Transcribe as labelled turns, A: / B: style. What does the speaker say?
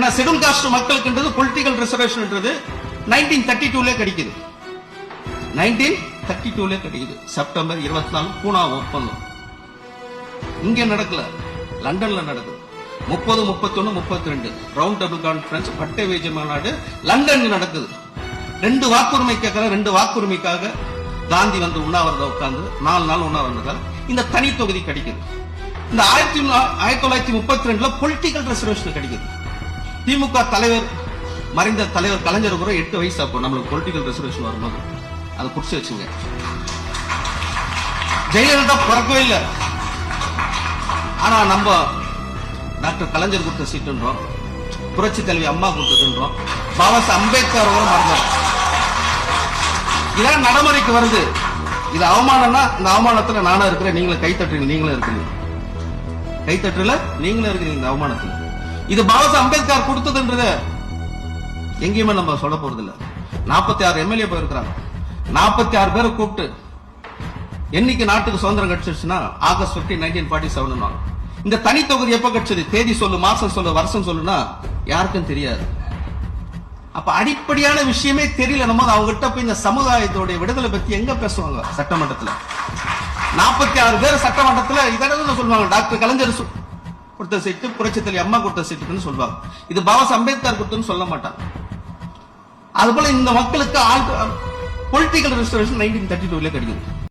A: ஏன்னா schedule caste மக்களுக்குன்றது political ரிசர்வேஷன்ன்றது நைன்டீன் தேர்ட்டி டூலே கிடைக்குது. நைன்டீன் தேர்ட்டி டூலே கிடைக்குது. செப்டம்பர் இருபத்தி நாலு பூனா ஒப்பந்தம் இங்க நடக்கல. லண்டன்ல நடக்குது. முப்பது முப்பத்தொன்னு முப்பத்தி ரெண்டு ரவுண்ட் டபுள் கான்ஃபரன்ஸ் பட்டை வேஜ மாநாடு லண்டன்ல நடக்குது. ரெண்டு வாக்குரிமை கேட்கற ரெண்டு வாக்குரிமைக்காக காந்தி வந்து உண்ணாவிரதம் உட்கார்ந்து நாலு நாள் உண்ணாவிரதம். இந்த தனி தொகுதி கிடைக்குது. இந்த ஆயிரத்தி ஆயிரத்தி தொள்ளாயிரத்தி முப்பத்தி ரெண்டுல பொலிட்டிக்கல் ரிசர்வேஷன் கிடைக்குது. திமுக தலைவர் மறைந்த தலைவர் கலைஞர் கூட எட்டு வயசு அப்போ நம்மளுக்கு பொலிட்டிக்கல் ரிசர்வேஷன் வரும்போது அதை குறிச்சு வச்சுங்க. ஜெயலலிதா பிறக்கவே இல்லை. ஆனா நம்ம டாக்டர் கலைஞர் கொடுத்த சீட்டுன்றோம் புரட்சி தலைவி அம்மா கொடுத்ததுன்றோம் பாபா அம்பேத்கர் அவரும் மறந்தோம் இதான் நடைமுறைக்கு வருது. இது அவமானம்னா இந்த அவமானத்துல நானும் இருக்கிறேன் நீங்களும் கைத்தட்டுறீங்க நீங்களும் இருக்கிறீங்க. கைத்தட்டுல நீங்களும் இருக்கிறீங்க இந்த அவமானத்துல. இது பாபா அம்பேத்கர் கொடுத்ததுன்றத எங்கேயுமே நம்ம சொல்ல போறது இல்ல நாற்பத்தி ஆறு எம்எல்ஏ போயிருக்கிறாங்க நாற்பத்தி ஆறு பேரை கூப்பிட்டு என்னைக்கு நாட்டுக்கு சுதந்திரம் கிடைச்சிருச்சுன்னா ஆகஸ்ட் 15 நைன்டீன் ஃபார்ட்டி செவன் இந்த தனி தொகுதி எப்ப கிடைச்சது? தேதி சொல்லு மாசம் சொல்லு வருஷம் சொல்லுனா யாருக்கும் தெரியாது. அப்ப அடிப்படையான விஷயமே தெரியல. நம்ம அவங்ககிட்ட போய் இந்த சமுதாயத்தோடைய விடுதலை பத்தி எங்க பேசுவாங்க? சட்டமன்றத்துல. நாற்பத்தி ஆறு பேர் சட்டமன்றத்துல இதெல்லாம் சொல்லுவாங்க. டாக்டர் கலைஞர் கொடுத்த சீட்டு புரட்சி அம்மா கொடுத்த சீட்டுன்னு சொல்லுவாங்க இது பாபா அம்பேத்கர் கொடுத்துன்னு சொல்ல மாட்டாங்க. அதுபோல இந்த மக்களுக்கு பொலிட்டிக்கல் ரிசர்வேஷன் நைன்டீன் தேர்ட்டி டூல கிடைக்குது.